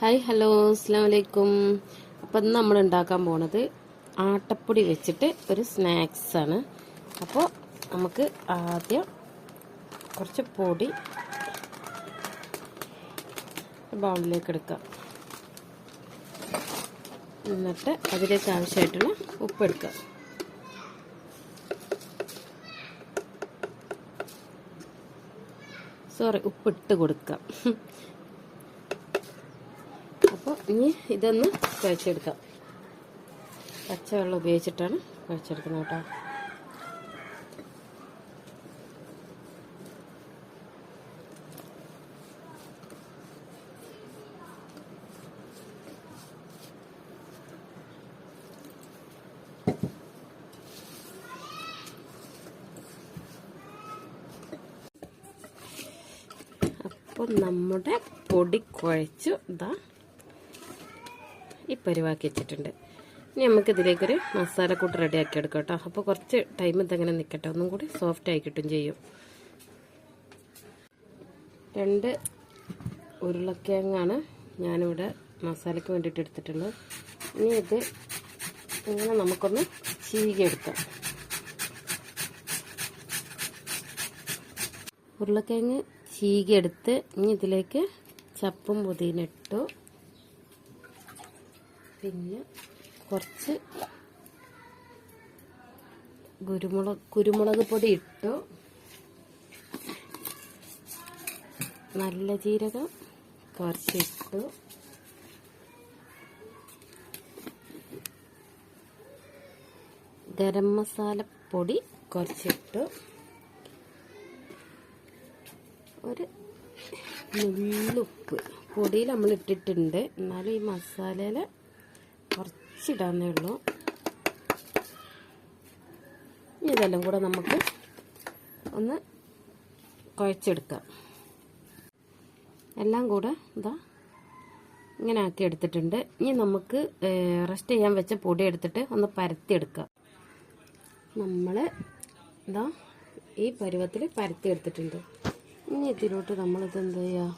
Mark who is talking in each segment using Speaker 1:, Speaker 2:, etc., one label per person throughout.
Speaker 1: Hi hello അസ്സാം വലൈക്കും അപ്പം ഇന്ന് നമ്മൾ ഉണ്ടാക്കാൻ പോണത് ആട്ടപ്പൊടി വെച്ചിട്ട് ഒരു സ്നാക്സ് ആണ്. അപ്പോൾ നമുക്ക് ആദ്യം കുറച്ച് പൊടി ബൗളിലേക്ക് എടുക്കാം. എന്നിട്ട് അതിലേക്ക് ആവശ്യമായിട്ടുള്ള ഉപ്പ് എടുക്കാം. സോറി ഉപ്പിട്ട് കൊടുക്കാം. അപ്പോൾ ഇനി ഇതൊന്ന് കുഴച്ചെടുക്കാം. പച്ചവെള്ളം ഉപയോഗിച്ചിട്ടാണ് കുഴച്ചെടുക്കുന്നത് കേട്ടോ. അപ്പോൾ നമ്മുടെ പൊടി കുഴച്ചു ഇതാ ഈ പരിവാക്കി വെച്ചിട്ടുണ്ട്. ഇനി നമുക്ക് ഇതിലേക്കൊരു മസാലക്കൂട്ട് റെഡിയാക്കി എടുക്കാം കേട്ടോ. അപ്പോൾ കുറച്ച് ടൈം ഇതങ്ങനെ നിൽക്കട്ടെ ഒന്നും കൂടി സോഫ്റ്റ് ആയി കിട്ടും ചെയ്യും. രണ്ട് ഉരുളക്കിഴങ്ങാണ് ഞാനിവിടെ മസാലയ്ക്ക് വേണ്ടിയിട്ട് എടുത്തിട്ടുള്ളത്. ഇനി ഇത് ഇങ്ങനെ നമുക്കൊന്ന് ചീകിയെടുക്കാം ഉരുളക്കിഴങ്ങ് ചീകിയെടുത്ത് ഇനി ഇതിലേക്ക് ചപ്പും പുതിന ഇട്ടു. പിന്നെ കുറച്ച് കുരുമുളക് കുരുമുളക് പൊടി ഇട്ടു. നല്ല ജീരകം കുറച്ചിട്ടു ഗരം മസാല പൊടി കുറച്ചിട്ടു ഒരു നുള്ളുപ്പ്. പൊടിയിൽ നമ്മൾ ഇട്ടിട്ടുണ്ട്. എന്നാലും ഈ മസാലയിൽ കുറച്ചിടാന്നേ ഉള്ളൂ. ഇതെല്ലാം കൂടെ നമുക്ക് ഒന്ന് കുഴച്ചെടുക്കാം. എല്ലാം കൂടെ ഇതാ ഇങ്ങനെ ആക്കി എടുത്തിട്ടുണ്ട്. ഇനി നമുക്ക് റെസ്റ്റ് ചെയ്യാൻ വെച്ച പൊടി എടുത്തിട്ട് ഒന്ന് പരത്തിയെടുക്കാം. നമ്മൾ ഇതാ ഈ പരുവത്തിൽ പരത്തി എടുത്തിട്ടുണ്ട് ഇനി ഇതിലോട്ട് നമ്മളിത് എന്ത് ചെയ്യുക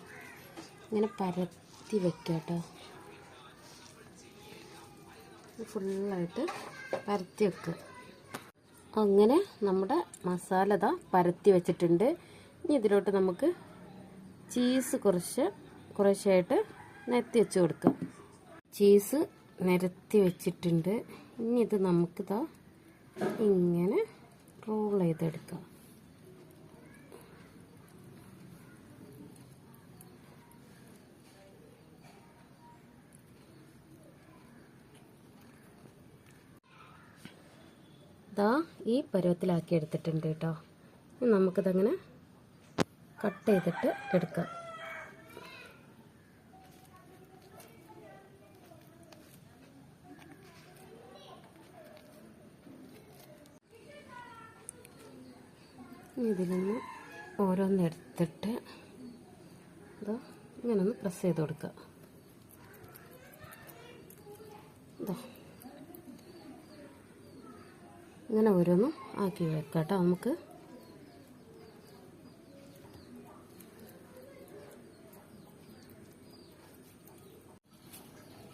Speaker 1: ഇങ്ങനെ പരത്തി വെക്കാം കേട്ടോ ഫുള്ളായിട്ട് പരത്തി വെക്കുക അങ്ങനെ നമ്മുടെ മസാല ഇതാ പരത്തി വെച്ചിട്ടുണ്ട്. ഇനി ഇതിലോട്ട് നമുക്ക് ചീസ് കുറച്ച് കുറച്ചായിട്ട് നിരത്തി വെച്ച് കൊടുക്കാം. ചീസ് നിരത്തി വെച്ചിട്ടുണ്ട്. ഇനി ഇത് നമുക്കിതാ ഇങ്ങനെ റോൾ ചെയ്തെടുക്കാം. ഇതാ ഈ പരുവത്തിലാക്കി എടുത്തിട്ടുണ്ട് കേട്ടോ നമുക്കിതങ്ങനെ കട്ട് ചെയ്തിട്ട് എടുക്കാം. ഇതിലൊന്ന് ഓരോന്നെടുത്തിട്ട് ഇതാ ഇങ്ങനെ ഒന്ന് പ്രസ് ചെയ്ത് കൊടുക്കുക ഇതാ ഇങ്ങനെ ഓരോന്നും ആക്കി വെക്കാം കേട്ടോ നമുക്ക്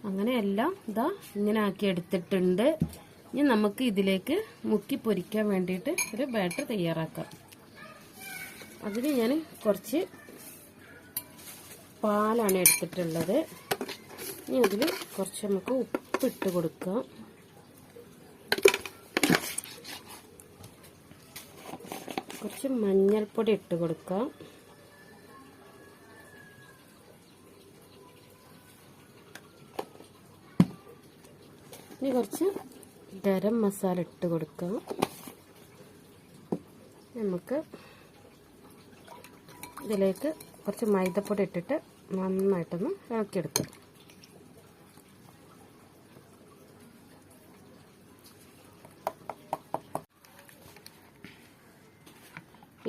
Speaker 1: അങ്ങനെ എല്ലാം ഇതാ ഇങ്ങനെ ആക്കി എടുത്തിട്ടുണ്ട്. ഇനി നമുക്ക് ഇതിലേക്ക് മുക്കി പൊരിക്കാൻ വേണ്ടിയിട്ട് ഒരു ബാറ്റർ തയ്യാറാക്കാം. അതിന് ഞാൻ കുറച്ച് പാലാണ് എടുത്തിട്ടുള്ളത്. ഇനി അതിൽ കുറച്ച് നമുക്ക് ഉപ്പിട്ട് കൊടുക്കാം. കുറച്ച് മഞ്ഞൾപ്പൊടി ഇട്ട് കൊടുക്കാം. ഇനി കുറച്ച് ഗരം മസാല ഇട്ട് കൊടുക്കാം. നമുക്ക് ഇതിലേക്ക് കുറച്ച് മൈദപ്പൊടി ഇട്ടിട്ട് നന്നായിട്ടൊന്ന് ഇളക്കിയെടുക്കാം.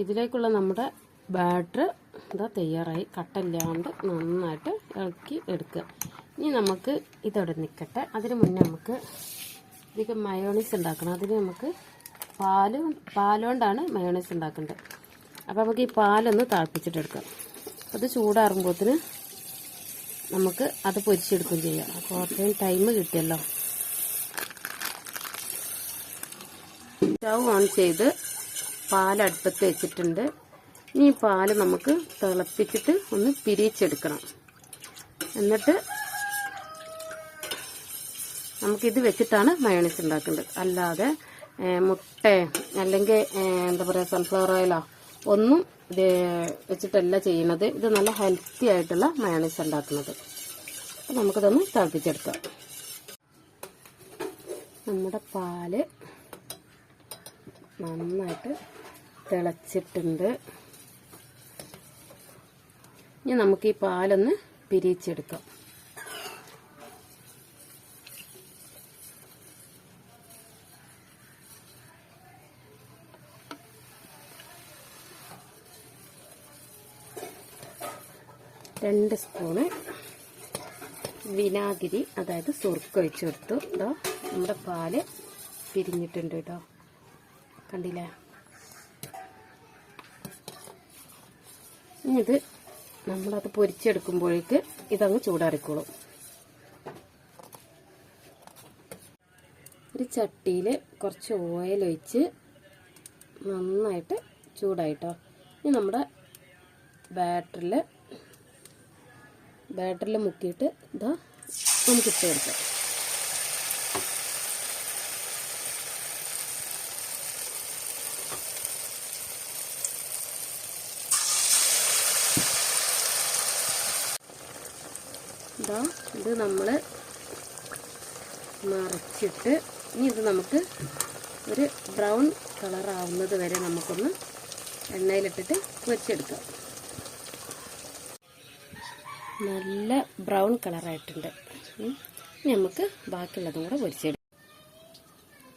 Speaker 1: ഇതിലേക്കുള്ള നമ്മുടെ ബാറ്റർ ഇതാ തയ്യാറായി. കട്ടല്ലാണ്ട് നന്നായിട്ട് ഇളക്കി എടുക്കുക. ഇനി നമുക്ക് ഇതോടെ നിൽക്കട്ടെ. അതിന് മുന്നേ നമുക്ക് ഇതിലേക്ക് മയോണീസ് ഉണ്ടാക്കണം. അതിന് നമുക്ക് പാൽ പാലുകൊണ്ടാണ് മയോണീസ് ഉണ്ടാക്കേണ്ടത്. അപ്പോൾ നമുക്ക് ഈ പാലൊന്ന് തിളപ്പിച്ചിട്ടെടുക്കാം അത് ചൂടാറുമ്പോഴത്തിന് നമുക്ക് അത് പൊരിച്ചെടുക്കുകയും ചെയ്യാം. അപ്പോൾ അത്രയും ടൈം കിട്ടിയല്ലോ. സ്റ്റവ് ഓൺ ചെയ്ത് പാൽ അടുപ്പത്ത് വെച്ചിട്ടുണ്ട്. ഇനി പാൽ നമുക്ക് തിളപ്പിച്ചിട്ട് ഒന്ന് പിരിച്ചെടുക്കണം എന്നിട്ട് നമുക്കിത് വെച്ചിട്ടാണ് മയോണൈസ് ഉണ്ടാക്കേണ്ടത്. അല്ലാതെ മുട്ട അല്ലെങ്കിൽ എന്താ പറയുക സൺഫ്ലവർ ഓയിലോ ഒന്നും ഇത് വെച്ചിട്ടല്ല ചെയ്യുന്നത് ഇത് നല്ല ഹെൽത്തി ആയിട്ടുള്ള മയോണൈസ് ഉണ്ടാക്കുന്നത്. അപ്പം നമുക്കിതൊന്ന് തിളപ്പിച്ചെടുക്കാം. നമ്മുടെ പാൽ നന്നായിട്ട് തിളച്ചിട്ടുണ്ട്. ഇനി നമുക്ക് ഈ പാലൊന്ന് പിരിച്ചെടുക്കാം. രണ്ട് സ്പൂണ് വിനാഗിരി അതായത് സുർക്ക് ഒഴിച്ചു കൊടുത്തു. ഇതോ നമ്മുടെ പാൽ പിരിഞ്ഞിട്ടുണ്ട് കേട്ടോ. കണ്ടില്ലേ? ഇനി ഇത് നമ്മളത് പൊരിച്ചെടുക്കുമ്പോഴേക്ക് ഇതങ്ങ് ചൂടാറിക്കോളും. ഒരു ചട്ടിയിൽ കുറച്ച് ഓയിൽ ഒഴിച്ച് നന്നായിട്ട് ചൂടായിട്ടോ. ഇനി നമ്മുടെ ബാറ്ററിൽ ബാറ്ററിൽ മുക്കിയിട്ട് ഇതാ നമുക്ക് ഇട്ട് കൊടുക്കാം. ഇതാ ഇത് നമ്മൾ മറിച്ചിട്ട് ഇനി ഇത് നമുക്ക് ഒരു ബ്രൗൺ കളർ ആവുന്നത് വരെ നമുക്കൊന്ന് എണ്ണയിലിട്ടിട്ട് വെച്ചെടുക്കാം. നല്ല ബ്രൗൺ കളറായിട്ടുണ്ട് നമുക്ക് ബാക്കിയുള്ളതും കൂടെ പൊരിച്ചെടുക്കാം.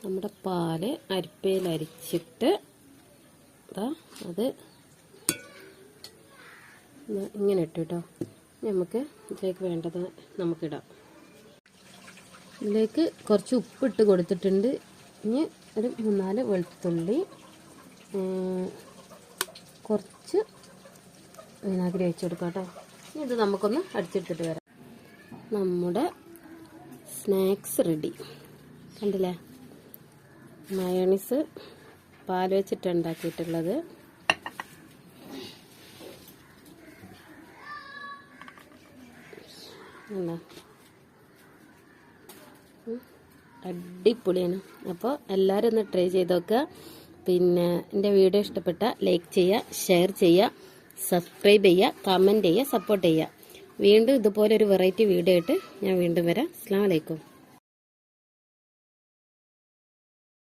Speaker 1: നമ്മുടെ പാൽ അരിപ്പയിൽ അരിച്ചിട്ട് അത് ഇങ്ങനെ ഇട്ടു കേട്ടോ. നമുക്ക് ഇതിലേക്ക് വേണ്ടത് നമുക്കിടാം. ഇതിലേക്ക് കുറച്ച് ഉപ്പിട്ട് കൊടുത്തിട്ടുണ്ട്. ഇനി ഒരു മൂന്നാൽ വെളുത്തുള്ളി കുറച്ച് വിനാഗിരി അയച്ചു കൊടുക്കാം കേട്ടോ. ഇനി ഇത് നമുക്കൊന്ന് അടിച്ചെടുത്തിട്ട് വരാം. നമ്മുടെ സ്നാക്സ് റെഡി. കണ്ടില്ലേ? മയോണീസ് പാൽ വെച്ചിട്ട് ഉണ്ടാക്കിയിട്ടുള്ളത്. എന്താ അടിപൊളിയാണ്. അപ്പോൾ എല്ലാവരും ഒന്ന് ട്രൈ ചെയ്ത് നോക്കുക. പിന്നെ എന്റെ വീഡിയോ ഇഷ്ടപ്പെട്ട ലൈക്ക് ചെയ്യുക ഷെയർ ചെയ്യുക സബ്സ്ക്രൈബ് ചെയ്യുക കമന്റ് ചെയ്യുക സപ്പോർട്ട് ചെയ്യുക. വീണ്ടും ഇതുപോലൊരു വെറൈറ്റി വീഡിയോ ആയിട്ട് ഞാൻ വീണ്ടും വരാം. അസ്സാം വലൈക്കും